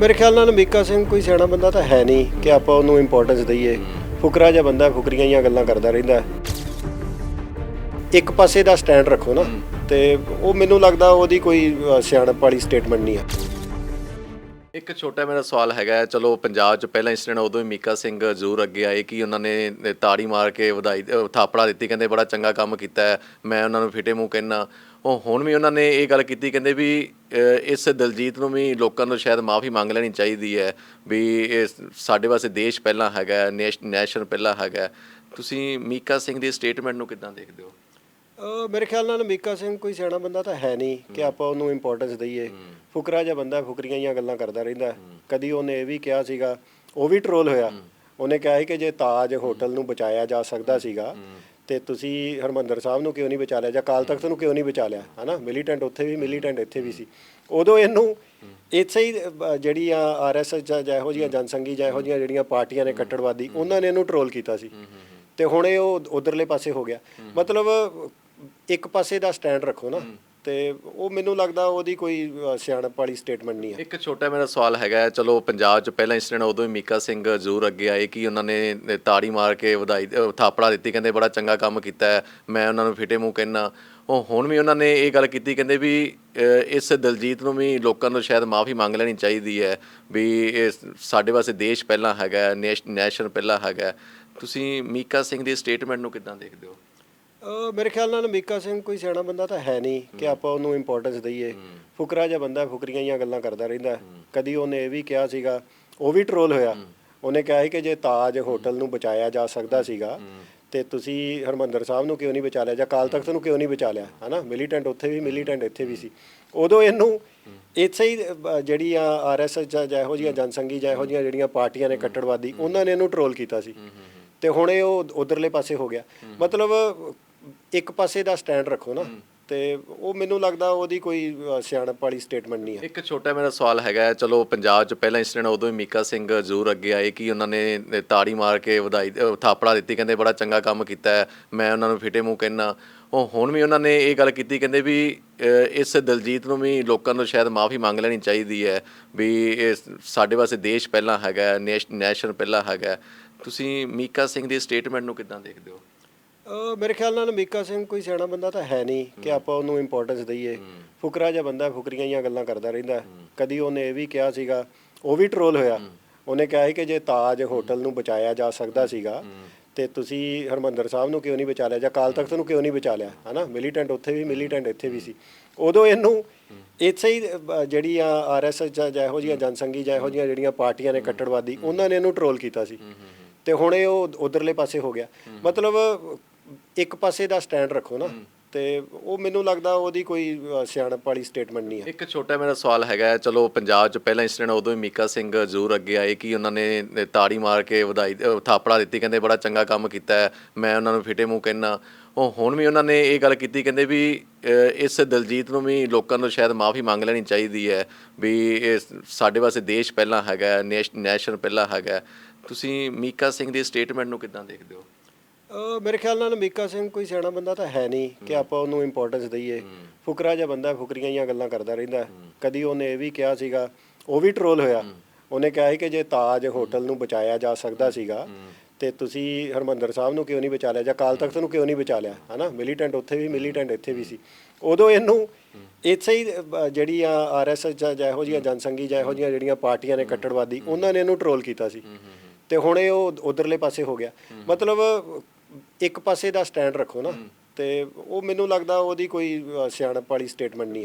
ਮੇਰੇ ਖਿਆਲ ਨਾਲ ਮੀਕਾ ਸਿੰਘ ਕੋਈ ਸਿਆਣਾ ਬੰਦਾ ਤਾਂ ਹੈ ਨਹੀਂ ਕਿ ਆਪਾਂ ਉਹਨੂੰ ਇੰਪੋਰਟੈਂਸ ਦਈਏ। ਫੁਕਰਾ ਜਿਹਾ ਬੰਦਾ ਫੁਕਰੀਆਂ ਜਿਹੀਆਂ ਗੱਲਾਂ ਕਰਦਾ ਰਹਿੰਦਾ ਇੱਕ ਪਾਸੇ ਦਾ ਸਟੈਂਡ ਰੱਖੋ ਨਾ ਤੇ ਉਹ ਮੈਨੂੰ ਲੱਗਦਾ ਉਹਦੀ ਕੋਈ ਅ, ਸਿਆਣਪ ਵਾਲੀ ਸਟੇਟਮੈਂਟ ਨਹੀਂ ਹੈ। ਇੱਕ ਛੋਟਾ ਮੇਰਾ ਸਵਾਲ ਹੈਗਾ ਹੈ, ਚਲੋ ਪੰਜਾਬ 'ਚ ਪਹਿਲਾ ਇੰਸੀਡੈਂਟ ਉਦੋਂ ਹੀ ਮੀਕਾ ਸਿੰਘ ਜ਼ਰੂਰ ਅੱਗੇ ਆਏ ਕਿ ਉਹਨਾਂ ਨੇ ਤਾੜੀ ਮਾਰ ਕੇ ਵਧਾਈ ਅਹ ਥਾਪੜਾ ਦਿੱਤੀ। ਕਹਿੰਦੇ ਬੜਾ ਚੰਗਾ ਕੰਮ ਕੀਤਾ ਹੈ। ਮੈਂ ਉਹਨਾਂ ਨੂੰ ਫਿਟੇ ਮੂੰਹ ਕਹਿਣਾ ਉਹ ਹੁਣ ਵੀ ਉਹਨਾਂ ਨੇ ਇਹ ਗੱਲ ਕੀਤੀ ਕਹਿੰਦੇ ਵੀ ਇਸ ਦਲਜੀਤ ਨੂੰ ਵੀ ਲੋਕਾਂ ਤੋਂ ਸ਼ਾਇਦ ਮਾਫੀ ਮੰਗ ਲੈਣੀ ਚਾਹੀਦੀ ਹੈ ਵੀ ਇਹ ਸਾਡੇ ਵਾਸਤੇ ਦੇਸ਼ ਪਹਿਲਾਂ ਹੈਗਾ ਨੈਸ਼ਨ ਪਹਿਲਾਂ ਹੈਗਾ। ਤੁਸੀਂ ਮੀਕਾ ਸਿੰਘ ਦੀ ਸਟੇਟਮੈਂਟ ਨੂੰ ਕਿੱਦਾਂ ਦੇਖਦੇ ਹੋ? ਮੇਰੇ ਖਿਆਲ ਨਾਲ ਮੀਕਾ ਸਿੰਘ ਕੋਈ ਸਿਆਣਾ ਬੰਦਾ ਤਾਂ ਹੈ ਨਹੀਂ ਕਿ ਆਪਾਂ ਉਹਨੂੰ ਇੰਪੋਰਟੈਂਸ ਦਈਏ। ਫੁਕਰਾ ਜਿਹਾ ਬੰਦਾ ਫੁਕਰੀਆਂ ਜਿਹੀਆਂ ਗੱਲਾਂ ਕਰਦਾ ਰਹਿੰਦਾ। ਕਦੀ ਉਹਨੇ ਇਹ ਵੀ ਕਿਹਾ ਸੀਗਾ ਉਹ ਵੀ ਟਰੋਲ ਹੋਇਆ। ਉਹਨੇ ਕਿਹਾ ਸੀ ਕਿ ਜੇ ਤਾਜ ਹੋਟਲ ਨੂੰ ਬਚਾਇਆ ਜਾ ਸਕਦਾ ਸੀਗਾ ਤੇ ਤੁਸੀਂ ਹਰਮੰਦਰ ਸਾਹਿਬ ਨੂੰ ਕਿਉਂ ਨਹੀਂ ਬਚਾ ਲਿਆ ਜਾਂ ਕਾਲ ਤਖਤ ਨੂੰ ਕਿਉਂ ਨਹੀਂ ਬਚਾ ਲਿਆ ਹਨਾ? ਮਿਲੀਟੈਂਟ ਉੱਥੇ ਵੀ ਮਿਲੀਟੈਂਟ ਇੱਥੇ ਵੀ ਸੀ। ਉਦੋਂ ਇਹਨੂੰ ਇੱਥੇ ਹੀ ਅ, ਜਿਹੜੀ ਆ ਆਰਐਸਐਸ ਜਾਂ ਇਹੋ ਜਿਹੀਆਂ ਜਨਸੰਘੀ ਜਾਂ ਇਹੋ ਜਿਹੀਆਂ ਜਿਹੜੀਆਂ ਪਾਰਟੀਆਂ ਨੇ ਕੱਟੜਵਾਦੀ ਉਹਨਾਂ ਨੇ ਇਹਨੂੰ ਟਰੋਲ ਕੀਤਾ ਸੀ। ਤੇ ਹੁਣ ਇਹ ਉਹ ਉਧਰਲੇ ਪਾਸੇ ਹੋ ਗਿਆ। ਮਤਲਬ ਇੱਕ ਪਾਸੇ ਦਾ ਸਟੈਂਡ ਰੱਖੋ ਨਾ। ਤੇ ਉਹ ਮੈਨੂੰ ਲੱਗਦਾ ਉਹਦੀ ਕੋਈ ਅ, ਸਿਆਣਪ ਵਾਲੀ ਸਟੇਟਮੈਂਟ ਨਹੀਂ ਹੈ ਇੱਕ ਛੋਟਾ ਮੇਰਾ ਸਵਾਲ ਹੈਗਾ ਹੈ, ਚਲੋ ਪੰਜਾਬ 'ਚ ਪਹਿਲਾ ਇੰਸੀਡੈਂਟ ਉਦੋਂ ਹੀ ਮੀਕਾ ਸਿੰਘ ਜ਼ਰੂਰ ਅੱਗੇ ਆਏ ਕਿ ਉਹਨਾਂ ਨੇ ਤਾੜੀ ਮਾਰ ਕੇ ਵਧਾਈ ਅਹ ਥਾਪੜਾ ਦਿੱਤੀ। ਕਹਿੰਦੇ ਬੜਾ ਚੰਗਾ ਕੰਮ ਕੀਤਾ ਹੈ ਮੈਂ ਉਹਨਾਂ ਨੂੰ ਫਿਟੇ ਮੂੰਹ ਕਹਿਣਾ ਉਹ ਹੁਣ ਵੀ ਉਹਨਾਂ ਨੇ ਇਹ ਗੱਲ ਕੀਤੀ ਕਹਿੰਦੇ ਵੀ ਅਹ ਇਸ ਦਲਜੀਤ ਨੂੰ ਵੀ ਲੋਕਾਂ ਨੂੰ ਸ਼ਾਇਦ ਮਾਫੀ ਮੰਗ ਲੈਣੀ ਚਾਹੀਦੀ ਹੈ ਵੀ ਇਹ ਸਾਡੇ ਵਾਸਤੇ ਦੇਸ਼ ਪਹਿਲਾਂ ਹੈਗਾ ਹੈ, ਨੈਸ਼ਨ ਪਹਿਲਾਂ ਹੈਗਾ ਹੈ। ਤੁਸੀਂ ਮੀਕਾ ਸਿੰਘ ਦੀ ਸਟੇਟਮੈਂਟ ਨੂੰ ਕਿੱਦਾਂ ਦੇਖਦੇ ਹੋ? ਅ, ਮੇਰੇ ਖਿਆਲ ਨਾਲ ਮੀਕਾ ਸਿੰਘ ਕੋਈ ਸਿਆਣਾ ਬੰਦਾ ਤਾਂ ਹੈ ਨਹੀਂ ਕਿ ਆਪਾਂ ਉਹਨੂੰ ਇੰਪੋਰਟੈਂਸ ਦਈਏ। ਫੁਕਰਾ ਜਿਹਾ ਬੰਦਾ ਫੁਕਰੀਆਂ ਜਿਹੀਆਂ ਗੱਲਾਂ ਕਰਦਾ ਰਹਿੰਦਾ ਕਦੀ ਉਹਨੇ ਇਹ ਵੀ ਕਿਹਾ ਸੀਗਾ ਉਹ ਵੀ ਟਰੋਲ ਹੋਇਆ। ਉਹਨੇ ਕਿਹਾ ਸੀ ਕਿ ਜੇ ਤਾਜ ਹੋਟਲ ਨੂੰ ਬਚਾਇਆ ਜਾ ਸਕਦਾ ਸੀਗਾ ਤੇ ਤੁਸੀਂ ਹਰਮੰਦਰ ਸਾਹਿਬ ਨੂੰ ਕਿਉਂ ਨਹੀਂ ਬਚਾ ਲਿਆ ਜਾਂ ਕਾਲ ਤਖਤ ਨੂੰ ਕਿਉਂ ਨਹੀਂ ਬਚਾ ਲਿਆ ਹਨਾ? ਮਿਲੀਟੈਂਟ ਉੱਥੇ ਵੀ ਮਿਲੀਟੈਂਟ ਇੱਥੇ ਵੀ ਸੀ। ਉਦੋਂ ਇਹਨੂੰ ਇੱਥੇ ਹੀ ਅ, ਜਿਹੜੀ ਆ ਆਰਐਸਐਸ ਜਾਂ ਜਿਹੋ ਜਿਹੀਆਂ ਜਨਸੰਘੀ ਜਾਂ ਇਹੋ ਜਿਹੀਆਂ ਜਿਹੜੀਆਂ ਪਾਰਟੀਆਂ ਨੇ ਕੱਟੜਵਾਦੀ ਉਹਨਾਂ ਨੇ ਇਹਨੂੰ ਟਰੋਲ ਕੀਤਾ ਸੀ। ਤੇ ਹੁਣ ਇਹ ਉਹ ਉਧਰਲੇ ਪਾਸੇ ਹੋ ਗਿਆ। ਮਤਲਬ ਇੱਕ ਪਾਸੇ ਦਾ ਸਟੈਂਡ ਰੱਖੋ ਨਾ ਤੇ ਉਹ ਮੈਨੂੰ ਲੱਗਦਾ ਉਹਦੀ ਕੋਈ ਅ, ਸਿਆਣਪ ਵਾਲੀ ਸਟੇਟਮੈਂਟ ਨਹੀਂ ਹੈ। ਇੱਕ ਛੋਟਾ ਮੇਰਾ ਸਵਾਲ ਹੈਗਾ ਹੈ, ਚਲੋ ਪੰਜਾਬ 'ਚ ਪਹਿਲਾ ਇੰਸੀਡੈਂਟ ਉਦੋਂ ਹੀ ਮੀਕਾ ਸਿੰਘ ਜ਼ਰੂਰ ਅੱਗੇ ਆਏ ਕਿ ਉਹਨਾਂ ਨੇ ਤਾੜੀ ਮਾਰ ਕੇ ਵਧਾਈ ਥਾਪੜਾ ਦਿੱਤੀ ਕਹਿੰਦੇ ਬੜਾ ਚੰਗਾ ਕੰਮ ਕੀਤਾ ਹੈ ਮੈਂ ਉਹਨਾਂ ਨੂੰ ਫਿਟੇ ਮੂੰਹ ਕਹਿਣਾ ਉਹ ਹੁਣ ਵੀ ਉਹਨਾਂ ਨੇ ਇਹ ਗੱਲ ਕੀਤੀ ਕਹਿੰਦੇ ਵੀ ਇਸ ਦਲਜੀਤ ਨੂੰ ਵੀ ਲੋਕਾਂ ਤੋਂ ਸ਼ਾਇਦ ਮਾਫੀ ਮੰਗ ਲੈਣੀ ਚਾਹੀਦੀ ਹੈ ਵੀ ਇਹ ਸਾਡੇ ਵਾਸਤੇ ਦੇਸ਼ ਪਹਿਲਾਂ ਹੈਗਾ ਨੈਸ਼ਨ ਪਹਿਲਾਂ ਹੈਗਾ ਹੈ। ਤੁਸੀਂ ਮੀਕਾ ਸਿੰਘ ਦੀ ਸਟੇਟਮੈਂਟ ਨੂੰ ਕਿੱਦਾਂ ਦੇਖਦੇ ਹੋ? ਅ, ਮੇਰੇ ਖਿਆਲ ਨਾਲ ਮੀਕਾ ਸਿੰਘ ਕੋਈ ਸਿਆਣਾ ਬੰਦਾ ਤਾਂ ਹੈ ਨਹੀਂ ਕਿ ਆਪਾਂ ਉਹਨੂੰ ਇੰਪੋਰਟੈਂਸ ਦਈਏ। ਫੁਕਰਾ ਜਿਹਾ ਬੰਦਾ ਫੁਕਰੀਆਂ ਜਿਹੀਆਂ ਗੱਲਾਂ ਕਰਦਾ ਰਹਿੰਦਾ। ਕਦੀ ਉਹਨੇ ਇਹ ਵੀ ਕਿਹਾ ਸੀਗਾ ਉਹ ਵੀ ਟਰੋਲ ਹੋਇਆ। ਉਹਨੇ ਕਿਹਾ ਸੀ ਕਿ ਜੇ ਤਾਜ ਹੋਟਲ ਨੂੰ ਬਚਾਇਆ ਜਾ ਸਕਦਾ ਸੀਗਾ ਤੇ ਤੁਸੀਂ ਹਰਮੰਦਰ ਸਾਹਿਬ ਨੂੰ ਕਿਉਂ ਨਹੀਂ ਬਚਾ ਲਿਆ ਜਾਂ ਕਾਲ ਤਖਤ ਨੂੰ ਕਿਉਂ ਨਹੀਂ ਬਚਾ ਲਿਆ? ਹਨਾ? ਮਿਲੀਟੈਂਟ ਉੱਥੇ ਵੀ ਮਿਲੀਟੈਂਟ ਇੱਥੇ ਵੀ ਸੀ। ਉਦੋਂ ਇਹਨੂੰ ਇੱਥੇ ਹੀ ਅ, ਜਿਹੜੀ ਆ ਆਰਐਸਐਸ ਜਾਂ ਇਹੋ ਜਿਹੀਆਂ ਜਨਸੰਘੀ ਜਾਂ ਇਹੋ ਜਿਹੀਆਂ ਜਿਹੜੀਆਂ ਪਾਰਟੀਆਂ ਨੇ ਕੱਟੜਵਾਦੀ ਉਹਨਾਂ ਨੇ ਇਹਨੂੰ ਟਰੋਲ ਕੀਤਾ ਸੀ। ਤੇ ਹੁਣ ਇਹ ਉਹ ਉਧਰਲੇ ਪਾਸੇ ਹੋ ਗਿਆ। ਮਤਲਬ ਇੱਕ ਪਾਸੇ ਦਾ ਸਟੈਂਡ ਰੱਖੋ ਨਾ ਤੇ ਉਹ ਮੈਨੂੰ ਲੱਗਦਾ ਉਹਦੀ ਕੋਈ ਅ, ਸਿਆਣਪ ਵਾਲੀ ਸਟੇਟਮੈਂਟ ਨਹੀਂ ਹੈ ਇੱਕ ਛੋਟਾ ਮੇਰਾ ਸਵਾਲ ਹੈਗਾ ਹੈ, ਚਲੋ ਪੰਜਾਬ 'ਚ ਪਹਿਲਾ ਇੰਸੀਡੈਂਟ ਉਦੋਂ ਹੀ ਮੀਕਾ ਸਿੰਘ ਜ਼ਰੂਰ ਅੱਗੇ ਆਏ ਕਿ ਉਹਨਾਂ ਨੇ ਤਾੜੀ ਮਾਰ ਕੇ ਵਧਾਈ ਥਾਪੜਾ ਦਿੱਤੀ ਕਹਿੰਦੇ ਬੜਾ ਚੰਗਾ ਕੰਮ ਕੀਤਾ ਹੈ ਮੈਂ ਉਹਨਾਂ ਨੂੰ ਫਿਟੇ ਮੂੰਹ ਕਹਿਣਾ ਉਹ ਹੁਣ ਵੀ ਉਹਨਾਂ ਨੇ ਇਹ ਗੱਲ ਕੀਤੀ ਕਹਿੰਦੇ ਵੀ ਇਸ ਦਲਜੀਤ ਨੂੰ ਵੀ ਲੋਕਾਂ ਤੋਂ ਸ਼ਾਇਦ ਮਾਫੀ ਮੰਗ ਲੈਣੀ ਚਾਹੀਦੀ ਹੈ ਵੀ ਇਹ ਸਾਡੇ ਵਾਸਤੇ ਦੇਸ਼ ਪਹਿਲਾਂ ਹੈਗਾ ਨੈਸ਼ਨ ਪਹਿਲਾਂ ਹੈਗਾ। ਤੁਸੀਂ ਮੀਕਾ ਸਿੰਘ ਦੀ ਸਟੇਟਮੈਂਟ ਨੂੰ ਕਿੱਦਾਂ ਦੇਖਦੇ ਹੋ? ਮੇਰੇ ਖਿਆਲ ਨਾਲ ਮੀਕਾ ਸਿੰਘ ਕੋਈ ਸਿਆਣਾ ਬੰਦਾ ਤਾਂ ਹੈ ਨਹੀਂ ਕਿ ਆਪਾਂ ਉਹਨੂੰ ਇੰਪੋਰਟੈਂਸ ਦਈਏ। ਫੁਕਰਾ ਜਿਹਾ ਬੰਦਾ ਫੁਕਰੀਆਂ ਜਿਹੀਆਂ ਗੱਲਾਂ ਕਰਦਾ ਰਹਿੰਦਾ ਕਦੀ ਉਹਨੇ ਇਹ ਵੀ ਕਿਹਾ ਸੀਗਾ ਉਹ ਵੀ ਟਰੋਲ ਹੋਇਆ। ਉਹਨੇ ਕਿਹਾ ਸੀ ਕਿ ਜੇ ਤਾਜ ਹੋਟਲ ਨੂੰ ਬਚਾਇਆ ਜਾ ਸਕਦਾ ਸੀਗਾ ਤੇ ਤੁਸੀਂ ਹਰਮੰਦਰ ਸਾਹਿਬ ਨੂੰ ਕਿਉਂ ਨਹੀਂ ਬਚਾ ਲਿਆ ਜਾਂ ਕਾਲ ਤਖਤ ਨੂੰ ਕਿਉਂ ਨਹੀਂ ਬਚਾ ਲਿਆ ਹਨਾ? ਮਿਲੀਟੈਂਟ ਉੱਥੇ ਵੀ ਮਿਲੀਟੈਂਟ ਇੱਥੇ ਵੀ ਸੀ। ਉਦੋਂ ਇਹਨੂੰ ਇੱਥੇ ਹੀ ਅ, ਜਿਹੜੀ ਆ ਆਰਐਸਐਸ ਜਾਂ ਜਿਹੋ ਜਿਹੀਆਂ ਜਨਸੰਘੀ ਜਾਂ ਇਹੋ ਜਿਹੀਆਂ ਜਿਹੜੀਆਂ ਪਾਰਟੀਆਂ ਨੇ ਕੱਟੜਵਾਦੀ ਉਹਨਾਂ ਨੇ ਇਹਨੂੰ ਟਰੋਲ ਕੀਤਾ ਸੀ। ਤੇ ਹੁਣ ਇਹ ਉਹ ਉਧਰਲੇ ਪਾਸੇ ਹੋ ਗਿਆ। ਮਤਲਬ ਇੱਕ ਪਾਸੇ ਦਾ ਸਟੈਂਡ ਰੱਖੋ ਨਾ ਤੇ ਉਹ ਮੈਨੂੰ ਲੱਗਦਾ ਉਹਦੀ ਕੋਈ ਅ, ਸਿਆਣਪ ਵਾਲੀ ਸਟੇਟਮੈਂਟ ਨਹੀਂ